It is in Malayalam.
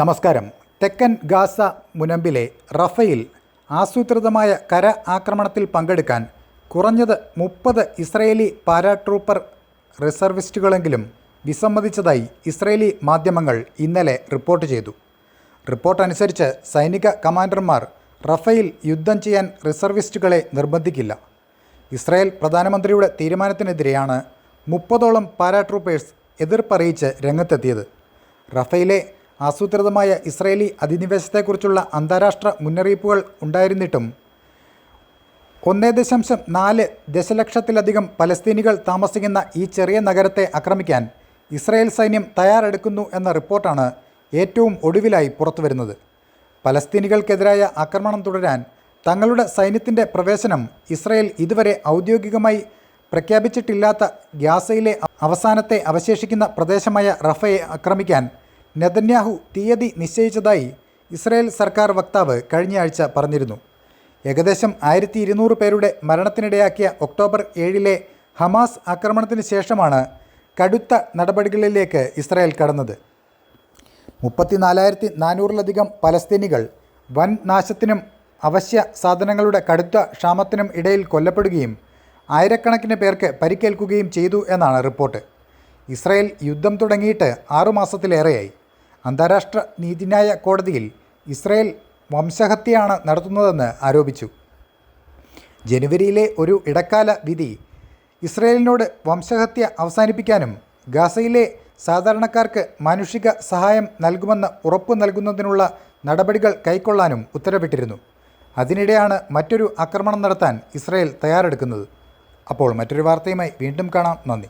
നമസ്കാരം. തെക്കൻ ഗാസ മുനമ്പിലെ റഫയിൽ ആസൂത്രിതമായ കര ആക്രമണത്തിൽ പങ്കെടുക്കാൻ കുറഞ്ഞത് മുപ്പത് ഇസ്രയേലി പാരാട്രൂപ്പർ റിസർവിസ്റ്റുകളെങ്കിലും വിസമ്മതിച്ചതായി ഇസ്രയേലി മാധ്യമങ്ങൾ ഇന്നലെ റിപ്പോർട്ട് ചെയ്തു. റിപ്പോർട്ടനുസരിച്ച് സൈനിക കമാൻഡർമാർ റഫയിൽ യുദ്ധം ചെയ്യാൻ റിസർവിസ്റ്റുകളെ നിർബന്ധിക്കില്ല. ഇസ്രായേൽ പ്രധാനമന്ത്രിയുടെ തീരുമാനത്തിനെതിരെയാണ് മുപ്പതോളം പാരാട്രൂപ്പേഴ്സ് എതിർപ്പറിയിച്ച് രംഗത്തെത്തിയത്. റഫയിലെ ആസൂത്രിതമായ ഇസ്രയേലി അധിനിവേശത്തെക്കുറിച്ചുള്ള അന്താരാഷ്ട്ര മുന്നറിയിപ്പുകൾ ഉണ്ടായിരുന്നിട്ടും ഒന്നേ ദശാംശം നാല് ദശലക്ഷത്തിലധികം പലസ്തീനികൾ താമസിക്കുന്ന ഈ ചെറിയ നഗരത്തെ ആക്രമിക്കാൻ ഇസ്രായേൽ സൈന്യം തയ്യാറെടുക്കുന്നു എന്ന റിപ്പോർട്ടാണ് ഏറ്റവും ഒടുവിലായി പുറത്തുവരുന്നത്. പലസ്തീനികൾക്കെതിരായ ആക്രമണം തുടരാൻ തങ്ങളുടെ സൈന്യത്തിന്റെ പ്രവേശനം ഇസ്രായേൽ ഇതുവരെ ഔദ്യോഗികമായി പ്രഖ്യാപിച്ചിട്ടില്ലാത്ത ഗ്യാസയിലെ അവസാനത്തെ അവശേഷിക്കുന്ന പ്രദേശമായ റഫയെ ആക്രമിക്കാൻ നെതന്യാഹു തീയതി നിശ്ചയിച്ചതായി ഇസ്രയേൽ സർക്കാർ വക്താവ് കഴിഞ്ഞയാഴ്ച പറഞ്ഞിരുന്നു. ഏകദേശം ആയിരത്തി ഇരുന്നൂറ് പേരുടെ മരണത്തിനിടയാക്കിയ ഒക്ടോബർ ഏഴിലെ ഹമാസ് ആക്രമണത്തിന് ശേഷമാണ് കടുത്ത നടപടികളിലേക്ക് ഇസ്രായേൽ കടന്നത്. മുപ്പത്തിനാലായിരത്തി നാനൂറിലധികം പലസ്തീനികൾ വൻ നാശത്തിനും അവശ്യ സാധനങ്ങളുടെ കടുത്ത ക്ഷാമത്തിനും ഇടയിൽ കൊല്ലപ്പെടുകയും ആയിരക്കണക്കിന് പേർക്ക് പരിക്കേൽക്കുകയും ചെയ്തു എന്നാണ് റിപ്പോർട്ട്. ഇസ്രായേൽ യുദ്ധം തുടങ്ങിയിട്ട് ആറുമാസത്തിലേറെയായി. അന്താരാഷ്ട്ര നീതിന്യായ കോടതിയിൽ ഇസ്രയേൽ വംശഹത്യയാണ് നടത്തുന്നതെന്ന് ആരോപിച്ചു. ജനുവരിയിലെ ഒരു ഇടക്കാല വിധി ഇസ്രയേലിനോട് വംശഹത്യ അവസാനിപ്പിക്കാനും ഗാസയിലെ സാധാരണക്കാർക്ക് മാനുഷിക സഹായം നൽകുമെന്ന് ഉറപ്പു നൽകുന്നതിനുള്ള നടപടികൾ കൈക്കൊള്ളാനും ഉത്തരവിട്ടിരുന്നു. അതിനിടെയാണ് മറ്റൊരു ആക്രമണം നടത്താൻ ഇസ്രയേൽ തയ്യാറെടുക്കുന്നത്. അപ്പോൾ മറ്റൊരു വാർത്തയുമായി വീണ്ടും കാണാം. നന്ദി.